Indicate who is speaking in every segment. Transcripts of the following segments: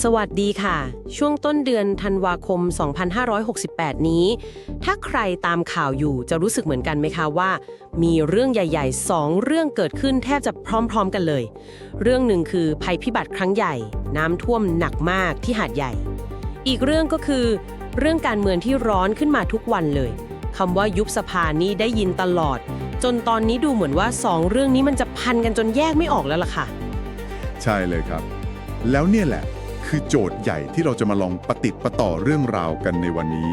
Speaker 1: สวัสดีค่ะ ช่วงต้นเดือนธันวาคม 2568 นี้ ถ้าใครตามข่าวอยู่จะรู้สึกเหมือนกันไหมคะว่า มีเรื่องใหญ่ๆ 2 เรื่องเกิดขึ้นแทบจะพร้อมๆกันเลย เรื่องหนึ่งคือภัยพิบัติครั้งใหญ่ น้ำท่วมหนักมากที่หาดใหญ่ อีกเรื่องก็คือ เรื่องการเมืองที่ร้อนขึ้นมาทุกวันเลยคำว่ายุบสภานี่ได้ยินตลอด จนตอนนี้ดูเหมือนว่าสองเรื่องนี้มันจะพันกันจนแยกไม่ออกแล้วล่ะค่ะ
Speaker 2: ใช่เลยครับ แล้วเนี่ยแหละ คือโจทย์ใหญ่ที่เราจะมาลองปฏิดประต่อเรื่องราวกันในวันนี้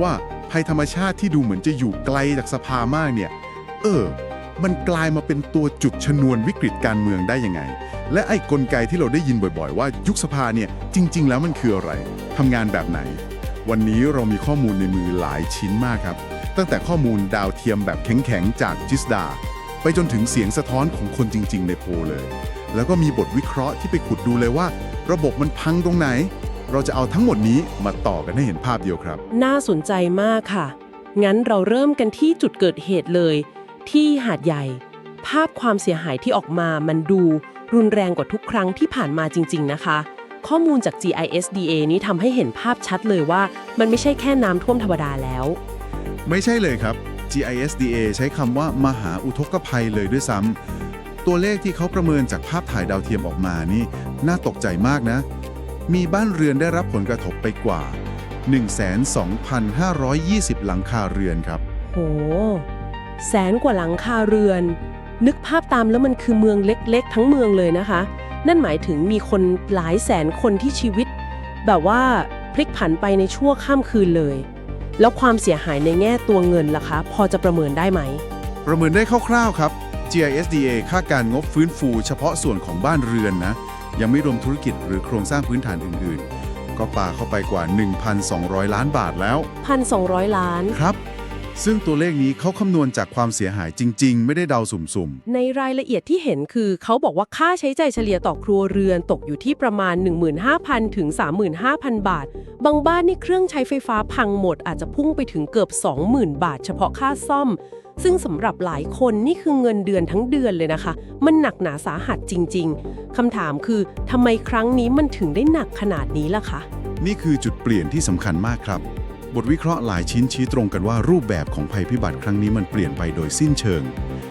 Speaker 2: ว่าภัยธรรมชาติที่ดูเหมือนจะอยู่ไกลจากสภามากเนี่ย เออ มันกลายมาเป็นตัวจุดชนวนวิกฤตการเมืองได้ยังไง และไอ้กลไกที่เราได้ยินบ่อยๆ ว่ายุคสภาเนี่ยจริง ๆ แล้วมันคืออะไรทำงานแบบไหน วันนี้เรามีข้อมูลในมือหลายชิ้นมากครับ ตั้งแต่ข้อมูลดาวเทียมแบบแข็งๆจากจิสดา ไปจนถึงเสียงสะท้อนของคนจริง ๆ ในโพเลย แล้วก็มีบทวิเคราะห์ที่ไปขุดดูเลยว่า ระบบมันพังตรงไหน เราจะเอาทั้งหมดนี้มาต่อกันให้เห็นภาพเดียวครับ
Speaker 1: น่าสนใจมากค่ะ งั้นเราเริ่มกันที่จุดเกิดเหตุเลย ที่หาดใหญ่ ภาพความเสียหายที่ออกมามันดูรุนแรงกว่าทุกครั้งที่ผ่านมาจริง ๆ นะคะ ข้อมูลจาก GISDA นี้ทำให้เห็นภาพชัดเลยว่า มันไม่ใช่แค่น้ำท่วมธรรมดาแล้ว
Speaker 2: ไม่ใช่เลยครับ GISDA ใช้คำว่ามหาอุทกภัยเลยด้วยซ้ำ ตัวเลขที่เขาประเมินจากภาพถ่ายดาวเทียมออกมานี่น่าตกใจมากนะ มีบ้านเรือนได้รับผลกระทบไปกว่า 12,520 หลังคาเรือนครับ
Speaker 1: โห แสนกว่าหลังคาเรือน นึกภาพตามแล้วมันคือเมืองเล็ก ๆ ทั้งเมืองเลยนะคะ นั่นหมายถึงมีคนหลายแสนคนที่ชีวิต แบบว่าพลิกผันไปในชั่วข้ามคืนเลย แล้วความเสียหายในแง่ตัวเงินล่ะคะ พอจะประเมินได้ไหม
Speaker 2: ประเมินได้คร่าวๆครับ GISDA ค่าการงบฟื้นฟูเฉพาะส่วนของบ้านเรือนนะ ยังไม่รวมธุรกิจหรือโครงสร้างพื้นฐานอื่นๆ ก็ปาเข้าไปกว่า 1,200 ล้านบาทแล้ว
Speaker 1: 1,200 ล้าน
Speaker 2: ครับ ซึ่งตัวเลขนี้เขาคำนวณจากความเสียหายจริง ๆ ไม่ได้เดาสุ่ม
Speaker 1: ในรายละเอียดที่เห็นคือ เขาบอกว่าค่าใช้จ่ายเฉลี่ยต่อครัวเรือนตกอยู่ที่ประมาณ 15,000 ถึง 35,000 บาท บางบ้านนี่เครื่องใช้ไฟฟ้าพังหมดอาจจะพุ่งไปถึงเกือบ 20,000 บาท เฉพาะค่าซ่อม ซึ่งสำหรับหลายคนนี่คือเงินเดือนทั้งเดือนเลยนะคะ มันหนักหนาสาหัสจริง ๆคำถามคือทำไมครั้งนี้มันถึงได้หนักขนาดนี้ล่ะคะ
Speaker 2: ๆนี่คือจุดเปลี่ยนที่สำคัญมากครับ บทวิเคราะห์หลายชิ้นชี้ตรงกันว่ารูปแบบของภัยพิบัติครั้งนี้มันเปลี่ยนไปโดยสิ้นเชิง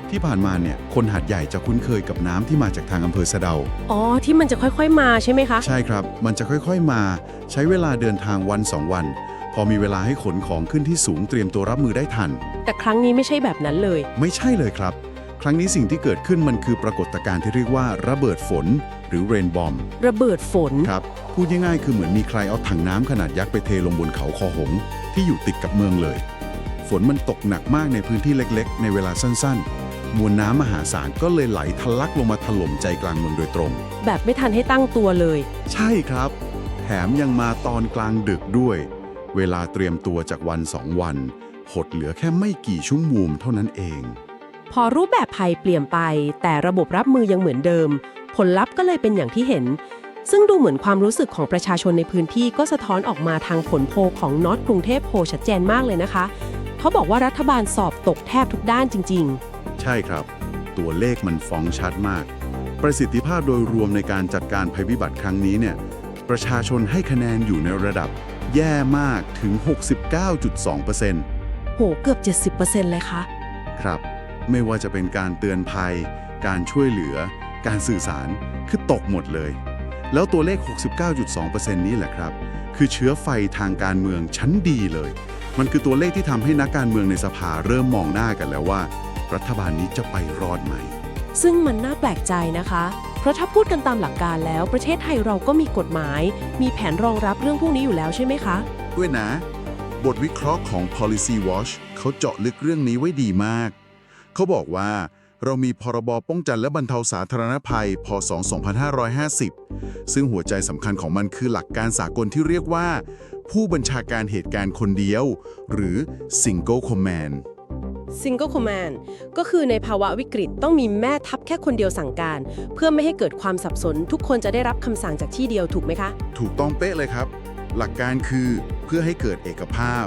Speaker 2: ที่ผ่านมาเนี่ยคนหาดใหญ่จะคุ้นเคยกับน้ำที่มาจากทางอำเภอสะเดา
Speaker 1: อ๋อ ที่มันจะค่อยๆมาใช่ไหมคะ
Speaker 2: ใช่ครับ มันจะค่อยๆมา ใช้เวลาเดินทางวันสองวัน พอมีเวลาให้ขนของขึ้นที่สูงเตรียมตัวรับมือได้ทัน
Speaker 1: แต่ครั้งนี้ไม่ใช่แบบนั้นเลย
Speaker 2: ไม่ใช่เลยครับ ครั้งนี้สิ่งที่เกิดขึ้นมันคือปรากฏการณ์ที่เรียกว่าระเบิดฝน หรือเรนบอม
Speaker 1: ระเบิดฝน
Speaker 2: ครับพูดง่ายๆคือเหมือนมีใครเอาถังน้ำขนาดยักษ์ไปเทลงบนเขาคอหง ที่อยู่ติดกับเมืองเลย ฝนมันตกหนักมากในพื้นที่เล็กๆ ในเวลาสั้นๆ มวลน้ำมหาศาลก็เลยไหลทะลักลงมาถล่มใจกลางเมืองโดยตรง
Speaker 1: แบบไม่ทันให้ตั้งตัวเลย
Speaker 2: ใช่ครับ แถมยังมาตอนกลางดึกด้วย เวลาเตรียมตัวจากวันสองวัน หดเหลือแค่ไม่กี่ชั่วโมงเท่านั้นเอง
Speaker 1: พอรูปแบบภัยเปลี่ยนไป แต่ระบบรับมือยังเหมือนเดิม ผลลัพธ์ก็เลยเป็นอย่างที่เห็น ซึ่งดูเหมือนความรู้สึกของประชาชนในพื้นที่ก็สะท้อนออกมาทางผลโพลของน็อตกรุงเทพโพลชัดเจนมากเลยนะคะ เขาบอกว่ารัฐบาลสอบตกแทบทุกด้านจริง
Speaker 2: ใช่ครับ ตัวเลขมันฟ้องชัดมาก ประสิทธิภาพโดยรวมในการจัดการภัยพิบัติครั้งนี้เนี่ยประชาชนให้คะแนนอยู่ในระดับ แย่มากถึง 69.2%
Speaker 1: ๆโห เกือบ 70%เลยคะ
Speaker 2: ครับ ไม่ว่าจะเป็นการเตือนภัย การช่วยเหลือ การสื่อสารคือตกหมดเลย แล้วตัวเลข 69.2%นี้แหละครับ คือเชื้อไฟทางการเมืองชั้นดีเลย มันคือตัวเลขที่ทำให้นักการเมืองในสภาเริ่มมองหน้ากันแล้วว่า รัฐบาลนี้จะไปรอดไหม
Speaker 1: ซึ่งมันน่าแปลกใจนะคะ เพราะถ้าพูดกันตามหลักการแล้ว ประเทศไทยเราก็มีกฎหมาย มีแผนรองรับเรื่องพวกนี้อยู่แล้วใช่ไหมคะ
Speaker 2: ด้วยนะ บทวิเคราะห์ของ Policy Watch เขาเจาะลึกเรื่องนี้ไว้ดีมาก เขาบอกว่าเรามีพรบป้องกันและบรรเทาสาธารณภัย พศ 2550 ซึ่งหัวใจสำคัญของมันคือหลักการสากลที่เรียกว่า ผู้บัญชาการเหตุการณ์คนเดียว หรือ Single Command
Speaker 1: Single Command ก็คือในภาวะวิกฤตต้องมีแม่ทัพแค่คนเดียวสั่งการ เพื่อไม่ให้เกิดความสับสน ทุกคนจะได้รับคำสั่งจากที่เดียวถูกไหมคะ
Speaker 2: ถูกต้องเป๊ะเลยครับ หลักการคือเพื่อให้เกิดเอกภาพ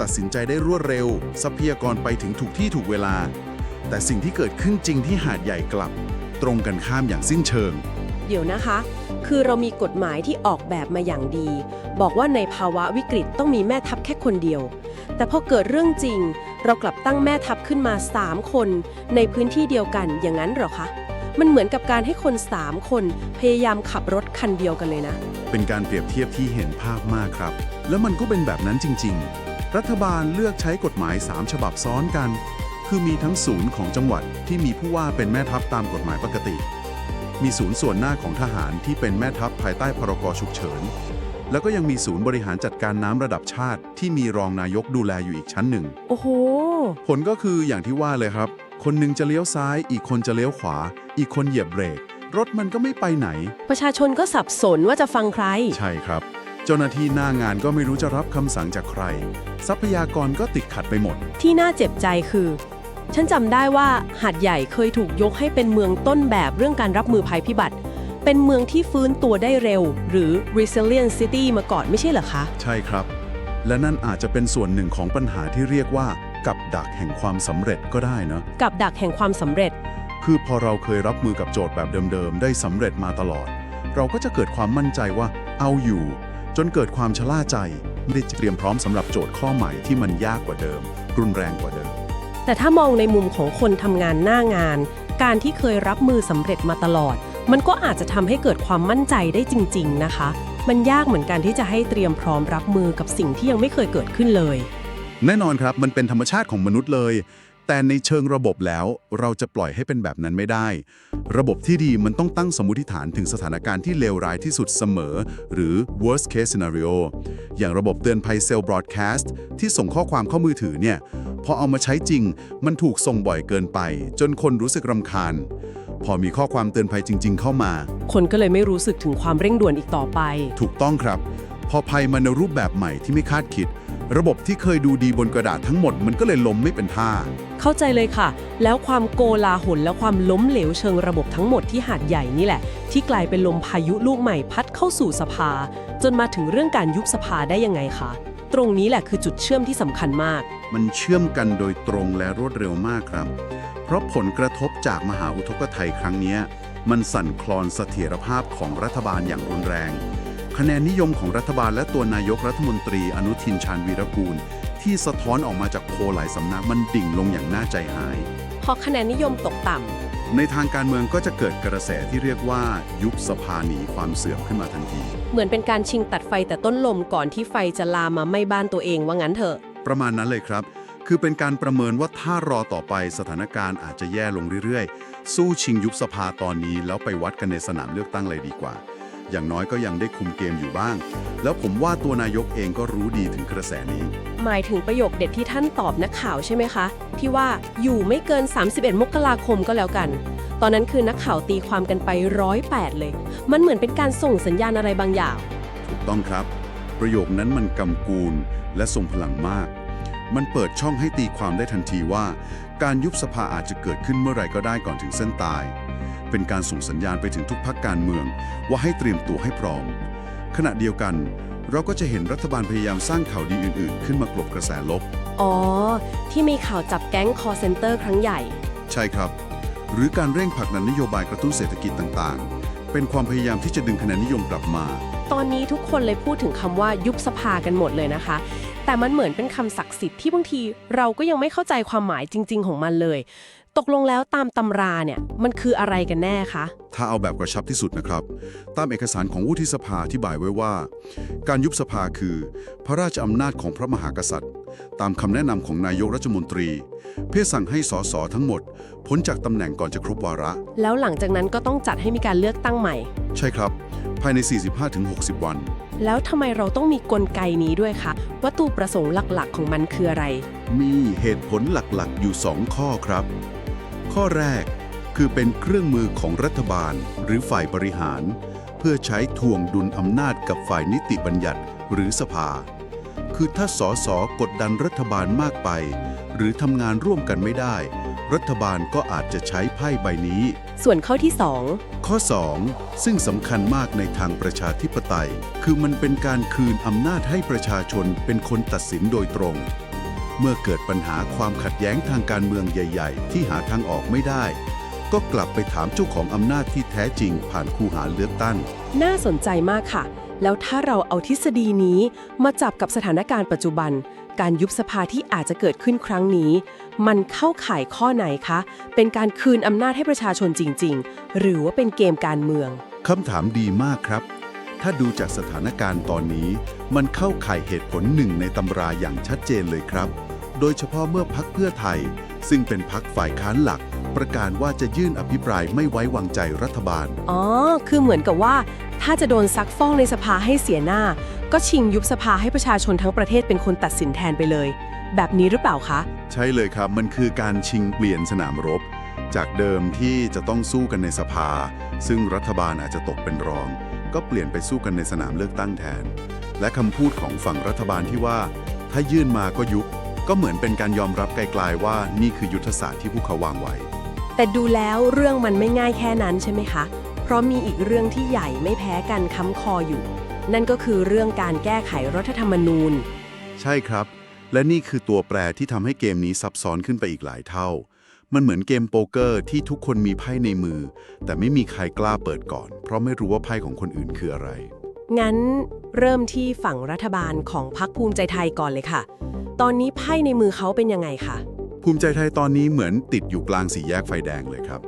Speaker 2: ตัดสินใจได้รวดเร็ว ทรัพยากรไปถึงถูกที่ถูกเวลา แต่สิ่งที่เกิดขึ้นจริงที่หาดใหญ่กลับ ตรงกันข้ามอย่างสิ้นเชิง
Speaker 1: เดี๋ยวนะคะ คือเรามีกฎหมายที่ออกแบบมาอย่างดี บอกว่าในภาวะวิกฤตต้องมีแม่ทัพแค่คนเดียว แต่พอเกิดเรื่องจริง เรากลับตั้งแม่ทัพขึ้นมา 3 คน ในพื้นที่เดียวกันอย่างนั้นเหรอคะ มันเหมือนกับการให้คน 3 คน พยายามขับรถคันเดียวกันเลยนะ
Speaker 2: เป็นการเปรียบเทียบที่เห็นภาพมากครับ แล้วมันก็เป็นแบบนั้นจริง ๆ รัฐบาลเลือกใช้กฎหมาย 3 ฉบับซ้อนกัน คือมีทั้งศูนย์ของจังหวัดที่มีผู้ว่าเป็นแม่ทัพตามกฎหมายปกติ มีศูนย์ส่วนหน้าของทหารที่เป็นแม่ทัพภายใต้พรกฉุกเฉิน แล้วก็ยังมีศูนย์บริหารจัดการน้ำระดับชาติ ที่มีรองนายกดูแลอยู่อีกชั้นหนึ่ง
Speaker 1: โอ้โห
Speaker 2: ผลก็คืออย่างที่ว่าเลยครับ คนหนึงจะเลี้ยวซ้าย อีกคนจะเลี้ยวขวา อีกคนเหยียบเบรก รถมันก็ไม่ไปไหน
Speaker 1: ประชาชนก็สับสนว่าจะฟังใคร
Speaker 2: ใช่ครับ เจ้าหน้าที่หน้างานก็ไม่รู้จะรับคำสั่งจากใคร ทรัพยากรก็ติดขัดไปหมด
Speaker 1: ที่น่าเจ็บใจคือ ฉันจำได้ว่าหาดใหญ่เคยถูกยกให้เป็นเมืองต้นแบบเรื่องการรับมือภัยพิบัติ เป็นเมืองที่ฟื้นตัวได้เร็ว หรือ resilient city มาก่อนไม่ใช่เหรอคะ
Speaker 2: ใช่ครับ และนั่นอาจจะเป็นส่วนหนึ่งของปัญหาที่เรียกว่า กับดักแห่งความสำเร็จก็ได้นะ
Speaker 1: กับดักแห่งความสำเร็จ
Speaker 2: คือพอเราเคยรับมือกับโจทย์แบบเดิมๆ ได้สำเร็จมาตลอด เราก็จะเกิดความมั่นใจว่าเอาอยู่ จนเกิดความชะล่าใจไม่ได้เตรียมพร้อมสำหรับโจทย์ข้อใหม่ที่มันยากกว่าเดิม รุนแรงกว่าเดิม
Speaker 1: แต่ถ้ามองในมุมของคนทำงานหน้างาน การที่เคยรับมือสำเร็จมาตลอด มันก็อาจจะทำให้เกิดความมั่นใจได้จริง ๆ นะคะ มันยากเหมือนกันที่จะให้เตรียมพร้อมรับมือกับสิ่งที่ยังไม่เคยเกิดขึ้นเลย
Speaker 2: แน่นอนครับมันเป็นธรรมชาติของมนุษย์เลย แต่ในเชิงระบบแล้วเราจะปล่อยให้เป็นแบบนั้นไม่ได้ ระบบที่ดีมันต้องตั้งสมมติฐานถึงสถานการณ์ที่เลวร้ายที่สุดเสมอ หรือ worst case scenario อย่างระบบเตือนภัยเซลล์ broadcast ที่ส่งข้อความเข้ามือถือเนี่ยพอเอามาใช้จริง มันถูกส่งบ่อยเกินไป จนคนรู้สึกรำคาญ พอมีข้อความเตือนภัยจริง ๆ เข้ามา
Speaker 1: คนก็เลยไม่รู้สึกถึงความเร่งด่วนอีกต่อไป
Speaker 2: ถูกต้องครับ พอภัยมาในรูปแบบใหม่ที่ไม่คาดคิด ระบบที่เคยดูดีบนกระดาษทั้งหมดมันก็เลยล้มไม่เป็นท่า
Speaker 1: เข้าใจเลยค่ะ แล้วความโกลาหลและความล้มเหลวเชิงระบบทั้งหมดที่หาดใหญ่นี่แหละ ที่กลายเป็นลมพายุลูกใหม่พัดเข้าสู่สภา จนมาถึงเรื่องการยุบสภาได้ยังไงคะตรงนี้แหละคือจุดเชื่อมที่สำคัญมาก
Speaker 2: มันเชื่อมกันโดยตรงและรวดเร็วมากครับ เพราะผลกระทบจากมหาอุทกภัยครั้งเนี้ยมันสั่นคลอนเสถียรภาพของรัฐบาลอย่างรุนแรง คะแนนนิยมของรัฐบาลและตัวนายกรัฐมนตรีอนุทินชาญวีรกูล ที่สะท้อนออกมาจากโพลหลายสำนักมันดิ่งลงอย่างน่าใจหาย
Speaker 1: พอคะแนนนิยมตกต่ำ
Speaker 2: ในทางการเมืองก็จะเกิดกระแสที่เรียกว่า ยุบสภาหนีความเสื่อมขึ้นมาทันที
Speaker 1: เหมือนเป็นการชิงตัดไฟแต่ต้นลมก่อนที่ไฟจะลามมาไหม้บ้านตัวเองว่างั้นเถอะ
Speaker 2: ประมาณนั้นเลยครับ คือเป็นการประเมินว่าถ้ารอต่อไปสถานการณ์อาจจะแย่ลงเรื่อยๆ สู้ชิงยุบสภาตอนนี้แล้วไปวัดกันในสนามเลือกตั้งเลยดีกว่า อย่างน้อยก็ยังได้คุมเกมอยู่บ้าง แล้วผมว่าตัวนายกเองก็รู้ดีถึงกระแสนี้
Speaker 1: หมายถึงประโยคเด็ดที่ท่านตอบนักข่าวใช่ไหมคะ ที่ว่าอยู่ไม่เกิน 31 มกราคมก็แล้วกัน ตอนนั้นคือนักข่าวตีความกันไปร้อยแปดเลย มันเหมือนเป็นการส่งสัญญาณอะไรบางอย่าง
Speaker 2: ถูกต้องครับ ประโยคนั้นมันกำกูลและทรงพลังมาก มันเปิดช่องให้ตีความได้ทันทีว่า การยุบสภาอาจจะเกิดขึ้นเมื่อไหร่ก็ได้ก่อนถึงเส้นตาย เป็นการส่งสัญญาณไปถึงทุกพักการเมือง ว่าให้เตรียมตัวให้พร้อม ขณะเดียวกัน เราก็จะเห็นรัฐบาลพยายามสร้างข่าวดีอื่น ๆ ขึ้นมากลบกระแสลบ
Speaker 1: อ๋อ ที่มีข่าวจับแก๊งคอเซ c นเตอร์ครั้งใหญ่
Speaker 2: ใช่ครับ หรือการเร่งผลักดันนโยบายกระตุ้นเศรษฐกิจต่าง ๆ เป็นความพยายามที่จะดึงคะแนนนิยมกลับมา
Speaker 1: ตอนนี้ทุกคนเลยพูดถึงคำว่ายุบสภากันหมดเลยนะคะ แต่มันเหมือนเป็นคำศักดิ์สิทธิ์ที่บางทีเราก็ยังไม่เข้าใจความหมายจริง ๆ ของมันเลย ตกลงแล้วตามตำราเนี่ยมันคืออะไรกันแน่คะ
Speaker 2: ถ้าเอาแบบกระชับที่สุดนะครับ ตามเอกสารของวุฒิสภาอธิบายไว้ว่า การยุบสภาคือ พระราชอำนาจของพระมหากษัตริย์ ตามคำแนะนำของนายกรัฐมนตรี เพื่อสั่งให้สสทั้งหมดพ้นจากตำแหน่งก่อนจะครบวาระ
Speaker 1: แล้วหลังจากนั้นก็ต้องจัดให้มีการเลือกตั้งใหม่
Speaker 2: ใช่ครับ ภายใน 45-60 วัน
Speaker 1: แล้วทำไมเราต้องมีกลไกนี้ด้วยคะวัตถุประสงค์หลักๆ ของมันคืออะไร
Speaker 2: มีเหตุผลหลักๆ อยู่ 2 ข้อครับ ข้อแรกคือเป็นเครื่องมือของรัฐบาลหรือฝ่ายบริหาร เพื่อใช้ทวงดุลอำนาจกับฝ่ายนิติบัญญัติหรือสภา คือถ้าสสกดดันรัฐบาลมากไป หรือทำงานร่วมกันไม่ได้ รัฐบาลก็อาจจะใช้ไพ่ใบนี้
Speaker 1: ส่วนข้อที่
Speaker 2: ข้อ 2 ซึ่งสำคัญมากในทางประชาธิปไตย คือมันเป็นการคืนอำนาจให้ประชาชนเป็นคนตัดสินโดยตรง เมื่อเกิดปัญหาความขัดแย้งทางการเมืองใหญ่ ๆ ที่หาทางออกไม่ได้ ก็กลับไปถามเจ้าของอำนาจที่แท้จริงผ่านคูหาเลือกตั้ง
Speaker 1: น่าสนใจมากค่ะ แล้วถ้าเราเอาทฤษฎีนี้มาจับกับสถานการณ์ปัจจุบัน การยุบสภาที่อาจจะเกิดขึ้นครั้งนี้ มันเข้าข่ายข้อไหนคะ เป็นการคืนอำนาจให้ประชาชนจริง ๆ หรือว่าเป็นเกมการเมือง
Speaker 2: คำถามดีมากครับ ถ้าดูจากสถานการณ์ตอนนี้ มันเข้าข่ายเหตุผลหนึ่งในตำราอย่างชัดเจนเลยครับ โดยเฉพาะเมื่อพักเพื่อไทย ซึ่งเป็นพักฝ่ายค้านหลัก ประกาศว่าจะยื่นอภิปรายไม่ไว้วางใจรัฐบาล
Speaker 1: อ๋อ คือเหมือนกับว่า ถ้าจะโดนซักฟ้องในสภาให้เสียหน้า ก็ชิงยุบสภาให้ประชาชนทั้งประเทศเป็นคนตัดสินแทนไปเลย แบบนี้หรือเปล่าคะ
Speaker 2: ใช่เลยครับ มันคือการชิงเปลี่ยนสนามรบ จากเดิมที่จะต้องสู้กันในสภา ซึ่งรัฐบาลอาจจะตกเป็นรอง ก็เปลี่ยนไปสู้กันในสนามเลือกตั้งแทน และคำพูดของฝั่งรัฐบาลที่ว่า ถ้ายื่นมาก็ยุบ ก็เหมือนเป็นการยอมรับไกลๆว่านี่คือยุทธศาสตร์ที่พวกเขาวางไว้
Speaker 1: แต่ดูแล้วเรื่องมันไม่ง่ายแค่นั้นใช่ไหมคะ เพราะมีอีกเรื่องที่ใหญ่ไม่แพ้กันค้ำคออยู่ นั่นก็คือเรื่องการแก้ไขรัฐธรรมนูญ
Speaker 2: ใช่ครับ และนี่คือตัวแปรที่ทำให้เกมนี้ซับซ้อนขึ้นไปอีกหลายเท่า มันเหมือนเกมโป๊กเกอร์ที่ทุกคนมีไพ่ในมือ แต่ไม่มีใครกล้าเปิดก่อน เพราะไม่รู้ว่าไพ่ของคนอื่นคืออะไร
Speaker 1: งั้นเริ่มที่ฝั่งรัฐบาลของพรรคภูมิใจไทยก่อนเลยค่ะ ตอนนี้ไพ่ในมือเขาเป็นยังไงคะ
Speaker 2: ภูมิใจไทยตอนนี้เหมือนติดอยู่กลางสี่แยกไฟแดงเลยครับ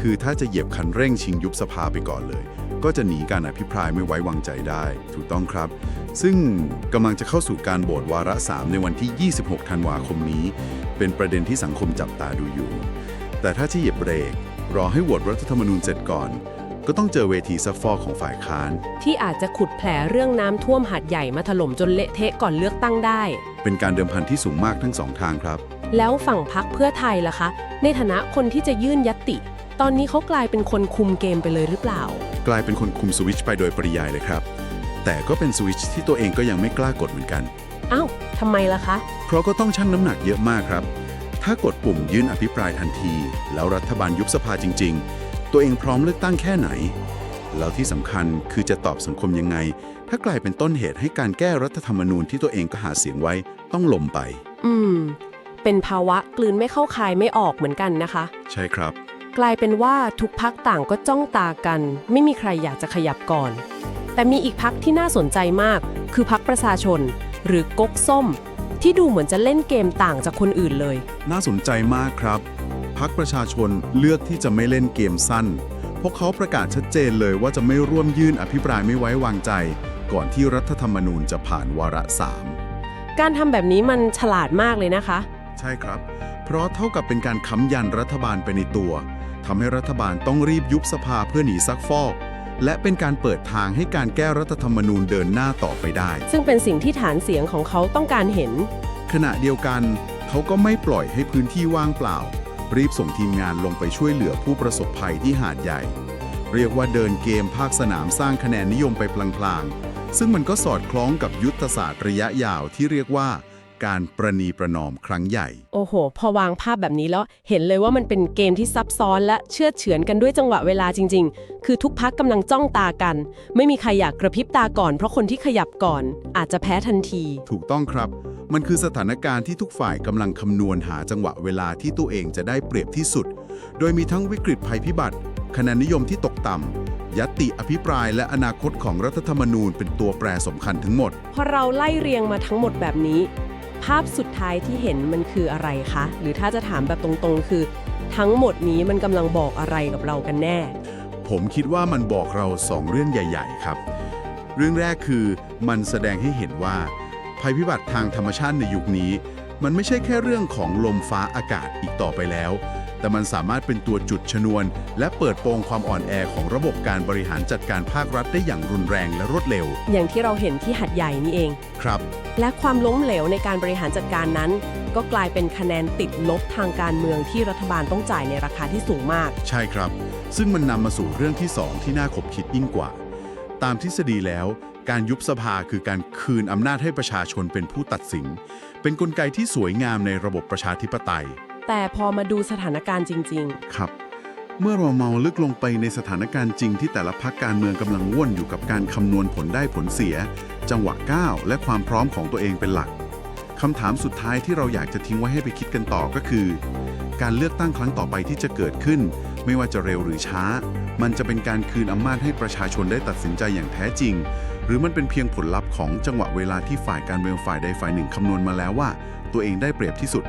Speaker 2: คือถ้าจะเหยียบคันเร่งชิงยุบสภาไปก่อนเลย ก็จะหนีการอภิปรายไม่ไว้วางใจได้ ถูกต้องครับ ซึ่งกำลังจะเข้าสู่การโหวตวาระ 3 ในวันที่ 26 ธันวาคมนี้ เป็นประเด็นที่สังคมจับตาดูอยู่ แต่ถ้าจะเหยียบเบรก รอให้โหวตรัฐธรรมนูญเสร็จก่อน ก็ต้องเจอเวทีซัฟฟอกของฝ่ายค้าน
Speaker 1: ที่อาจจะขุดแผลเรื่องน้ำท่วมหาดใหญ่มาถล่มจนเละเทะก่อนเลือกตั้งได้
Speaker 2: เป็นการเดิมพันที่สูงมากทั้งสองทางครับ
Speaker 1: แล้วฝั่งพักเพื่อไทยล่ะคะ ในฐานะคนที่จะยื่นยัต ติตอนนี้เขากลายเป็นคนคุมเกมไปเลยหรือเปล่า
Speaker 2: กลายเป็นคนคุมสวิตช์ไปโดยปริยายเลยครับ แต่ก็เป็นสวิตช์ที่ตัวเองก็ยังไม่กล้ากดเหมือนกัน
Speaker 1: อ้าวทำไมล่ะคะ
Speaker 2: เพราะก็ต้องชั่งน้ำหนักเยอะมากครับ ถ้ากดปุ่มยื่นอภิปรายทันที แล้วรัฐบาลยุบสภาจริง ๆ ตัวเองพร้อมเลือกตั้งแค่ไหน แล้วที่สำคัญคือจะตอบสังคมยังไง ถ้ากลายเป็นต้นเหตุให้การแก้รัฐธรรมนูญที่ตัวเองก็หาเสียงไว้ต้องล่มไป
Speaker 1: อืม เป็นภาวะกลืนไม่เข้าคายไม่ออกเหมือนกันนะคะ
Speaker 2: ใช่ครับ
Speaker 1: กลายเป็นว่าทุกพักต่างก็จ้องตากัน ไม่มีใครอยากจะขยับก่อน แต่มีอีกพักที่น่าสนใจมาก คือพักประชาชน หรือก๊กส้ม ที่ดูเหมือนจะเล่นเกมต่างจากคนอื่นเลย
Speaker 2: น่าสนใจมากครับ พักประชาชนเลือกที่จะไม่เล่นเกมสั้น พวกเขาประกาศชัดเจนเลยว่าจะไม่ร่วมยื่นอภิปรายไม่ไว้วางใจ ก่อนที่รัฐธรรมนูญจะผ่านวาระสาม
Speaker 1: การทำแบบนี้มันฉลาดมากเลยนะคะ
Speaker 2: ใช่ครับ เพราะเท่ากับเป็นการค้ำยันรัฐบาลไปในตัว ทำให้รัฐบาลต้องรีบยุบสภาเพื่อหนีซักฟอก และเป็นการเปิดทางให้การแก้รัฐธรรมนูญเดินหน้าต่อไปได้
Speaker 1: ซึ่งเป็นสิ่งที่ฐานเสียงของเขาต้องการเห็น
Speaker 2: ขณะเดียวกันเขาก็ไม่ปล่อยให้พื้นที่ว่างเปล่า รีบส่งทีมงานลงไปช่วยเหลือผู้ประสบภัยที่หาดใหญ่ เรียกว่าเดินเกมภาคสนามสร้างคะแนนนิยมไปพลางๆซึ่งมันก็สอดคล้องกับยุทธศาสตร์ระยะยาวที่เรียกว่า การประนีประนอมครั้งใหญ่
Speaker 1: โอ้โห พอวางภาพแบบนี้แล้วเห็นเลยว่ามันเป็นเกมที่ซับซ้อนและเชื่อดเฉือนกันด้วยจังหวะเวลาจริง ๆ คือทุกพักกำลังจ้องตากัน ไม่มีใครอยากกระพริบตาก่อนเพราะคนที่ขยับก่อน อาจจะแพ้ทันที
Speaker 2: ถูกต้องครับ มันคือสถานการณ์ที่ทุกฝ่ายกำลังคำนวณหาจังหวะเวลาที่ตัวเองจะได้เปรียบที่สุด โดยมีทั้งวิกฤตภัยพิบัติ คะแนนนิยมที่ตกต่ำยัตติอภิปรายและอนาคตของรัฐธรรมนูญเป็นตัวแปรสำคัญทั้งหมด
Speaker 1: พอเราไล่เรียงมาทั้งหมดแบบนี้ ภาพสุดท้ายที่เห็นมันคืออะไรคะ หรือถ้าจะถามแบบตรงๆ คือ ทั้งหมดนี้มันกำลังบอกอะไรกับเรากันแน่
Speaker 2: ผมคิดว่ามันบอกเราสองเรื่องใหญ่ ๆ ครับ เรื่องแรกคือมันแสดงให้เห็นว่า ภัยพิบัติทางธรรมชาติในยุคนี้ มันไม่ใช่แค่เรื่องของลมฟ้าอากาศอีกต่อไปแล้ว แต่มันสามารถเป็นตัวจุดชนวน และเปิดโปงความอ่อนแอของระบบการบริหารจัดการภาครัฐได้อย่างรุนแรงและรวดเร็ว
Speaker 1: อย่างที่เราเห็นที่หัดใหญ่นี่เอง
Speaker 2: ครับ
Speaker 1: และความล้มเหลวในการบริหารจัดการนั้น ก็กลายเป็นคะแนนติดลบทางการเมืองที่รัฐบาลต้องจ่ายในราคาที่สูงมาก
Speaker 2: ใช่ครับ ซึ่งมันนำมาสู่เรื่องที่2ที่น่าขบคิดยิ่งกว่า ตามทฤษฎีแล้วการยุบสภาคือการคืนอำนาจให้ประชาชนเป็นผู้ตัดสิน เป็นนกลไกที่สวยงามในระบบประชาธิปไตย
Speaker 1: แต่พอมาดูสถานการณ์จริง
Speaker 2: ครับ เมื่อเราเมาลึกลงไปในสถานการณ์จริงที่แต่ละพักการเมืองกำลังว่นอยู่กับการคำนวณผลได้ผลเสีย จังหวะก้าวและความพร้อมของตัวเองเป็นหลักคำถามสุดท้ายที่เราอยากจะทิ้งไว้ให้ไปคิดกันต่อก็คือ การเลือกตั้งครั้งต่อไปที่จะเกิดขึ้น ไม่ว่าจะเร็วหรือช้า มันจะเป็นการคืนอำนาจให้ประชาชนได้ตัดสินใจอย่างแท้จริง หรือมันเป็นเพียงผลลัพธ์ของจังหวะเวลาที่ฝ่ายการเมืองฝ่ายใดฝ่ายหนึ่งคำนวณมาแล้วว่า ตัวเองได้เปรียบที่สุด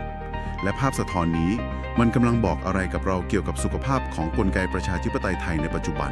Speaker 2: และภาพสะท้อนนี้ มันกำลังบอกอะไรกับเราเกี่ยวกับสุขภาพของกลไกประชาธิปไตยไทยในปัจจุบัน